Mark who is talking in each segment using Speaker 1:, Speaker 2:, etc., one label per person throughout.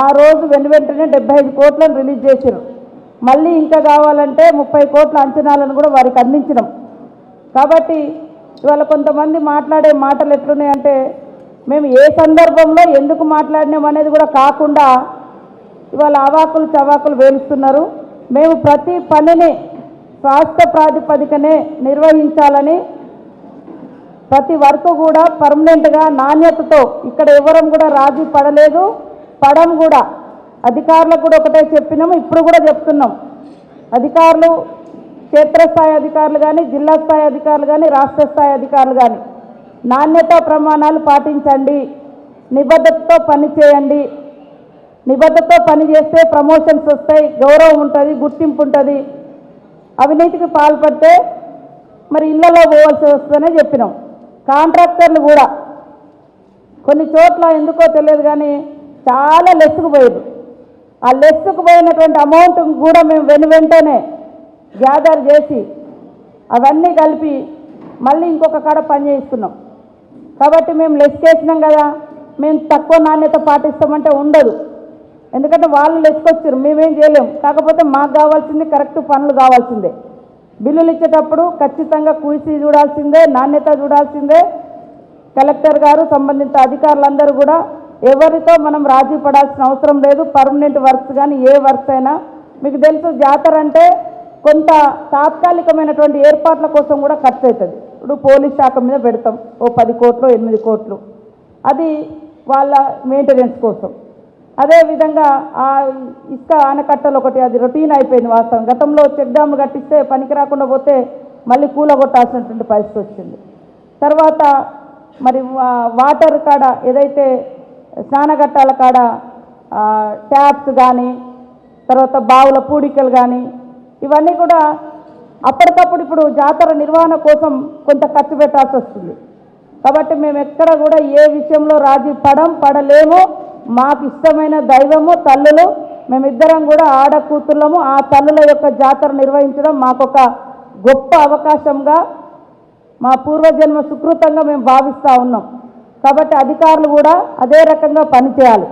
Speaker 1: ఆ రోజు వెను వెంటనే డెబ్బై ఐదు కోట్లను రిలీజ్ చేశారు మళ్ళీ ఇంకా కావాలంటే ముప్పై కోట్ల అంచనాలను కూడా వారికి అందించినాం. కాబట్టి ఇవాళ కొంతమంది మాట్లాడే మాటలు ఎట్లున్నాయంటే మేము ఏ సందర్భంలో ఎందుకు మాట్లాడినాం అనేది కూడా కాకుండా ఇవాళ అవాకులు చవాకులు వేలుస్తున్నారు. మేము ప్రతి పనిని స్వాస్థ్య ప్రాతిపదికనే నిర్వహించాలని ప్రతి వర్క్ కూడా పర్మనెంట్గా నాణ్యతతో ఇక్కడ ఎవరం కూడా రాజీ పడలేదు. పడం కూడా. అధికారులకు కూడా ఒకటే చెప్పినాము ఇప్పుడు కూడా చెప్తున్నాం. అధికారులు క్షేత్రస్థాయి అధికారులు కానీ జిల్లా స్థాయి అధికారులు కానీ రాష్ట్ర స్థాయి అధికారులు కానీ నాణ్యతా ప్రమాణాలు పాటించండి. నిబద్ధతతో పని చేయండి. నిబద్ధతతో పని చేస్తే ప్రమోషన్స్ వస్తాయి గౌరవం ఉంటుంది గుర్తింపు ఉంటుంది. అవినీతికి పాల్పడితే మరి ఇళ్ళలో పోవాల్సి వస్తుందనే చెప్పినాం. కాంట్రాక్టర్లు కూడా. కొన్ని చోట్ల ఎందుకో తెలియదు కానీ చాలా లెస్సుకుపోయారు ఆ లెస్సుకుపోయినటువంటి అమౌంట్ కూడా మేము వెను వెంటనే గ్యాదర్ చేసి అవన్నీ కలిపి మళ్ళీ ఇంకొక కాడ పని చేయిస్తున్నాం. కాబట్టి మేము లెస్కేసినాం కదా మేము తక్కువ నాణ్యత పాటిస్తామంటే ఉండదు. ఎందుకంటే వాళ్ళు లెస్కొచ్చారు మేమేం చేయలేం. కాకపోతే మాకు కావాల్సింది కరెక్ట్ పనులు కావాల్సిందే. బిల్లులు ఇచ్చేటప్పుడు ఖచ్చితంగా కూసి చూడాల్సిందే నాణ్యత చూడాల్సిందే. కలెక్టర్ గారు సంబంధిత అధికారులందరూ కూడా ఎవరితో మనం రాజీ పడాల్సిన అవసరం లేదు. పర్మనెంట్ వర్క్స్ కానీ ఏ వర్క్స్ అయినా. మీకు తెలుసు జాతర అంటే కొంత తాత్కాలికమైనటువంటి ఏర్పాట్ల కోసం కూడా ఖర్చు అవుతుంది ఇప్పుడు పోలీస్ శాఖ మీద పెడతాం. ఓ పది కోట్లు ఎనిమిది కోట్లు. అది వాళ్ళ మెయింటెనెన్స్ కోసం. అదేవిధంగా ఆ ఇసుక ఆనకట్టలు ఒకటి అది రొటీన్ అయిపోయింది వాస్తవం. గతంలో చెక్ డ్యామ్లు కట్టిస్తే పనికి రాకుండా పోతే మళ్ళీ కూలగొట్టాల్సినటువంటి పరిస్థితి వచ్చింది. తర్వాత మరి వాటర్ కాడ ఏదైతే స్నానఘట్టాల కాడ ట్యాప్స్ కానీ తర్వాత బావుల పూడికలు కానీ ఇవన్నీ కూడా అప్పటికప్పుడు ఇప్పుడు జాతర నిర్వహణ కోసం కొంత ఖర్చు పెట్టాల్సి వస్తుంది. కాబట్టి మేము ఎక్కడ కూడా ఏ విషయంలో రాజీ పడం పడలేము. మాకు ఇష్టమైన దైవము తల్లులు. మేమిద్దరం కూడా ఆడ కూతుళ్ళము ఆ తల్లుల యొక్క జాతర నిర్వహించడం మాకొక గొప్ప అవకాశంగా మా పూర్వజన్మ సుకృతంగా మేము భావిస్తూ ఉన్నాం. కాబట్టి అధికారులు కూడా అదే రకంగా పనిచేయాలి.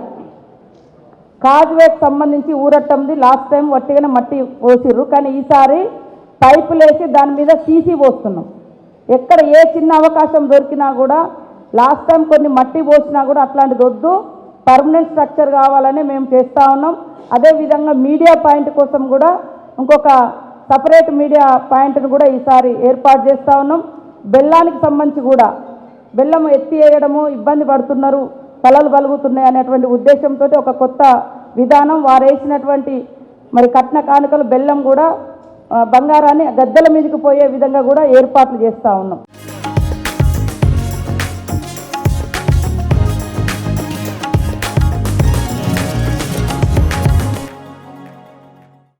Speaker 1: కాజ్వేకి సంబంధించి ఊరట్టంది. లాస్ట్ టైం వట్టిగానే మట్టి పోసిర్రు. కానీ ఈసారి పైపులు వేసి దాని మీద సీసీ పోస్తున్నాం. ఎక్కడ ఏ చిన్న అవకాశం దొరికినా కూడా లాస్ట్ టైం కొన్ని మట్టి పోసినా కూడా అట్లాంటిది వద్దు. పర్మనెంట్ స్ట్రక్చర్ కావాలని మేము చేస్తూ ఉన్నాం. అదేవిధంగా మీడియా పాయింట్ కోసం కూడా ఇంకొక సపరేట్ మీడియా పాయింట్ను కూడా ఈసారి ఏర్పాటు చేస్తూ ఉన్నాం. బెల్లానికి సంబంధించి కూడా బెల్లం ఎత్తి వేయడము ఇబ్బంది పడుతున్నారు తలలు బలుగుతున్నాయి అనేటువంటి ఉద్దేశంతో ఒక కొత్త విధానం వారేసినటువంటి మరి కట్న కానుకలు బెల్లం కూడా బంగారాన్ని గద్దెల మీదకి పోయే విధంగా కూడా ఏర్పాట్లు చేస్తూ ఉన్నాం.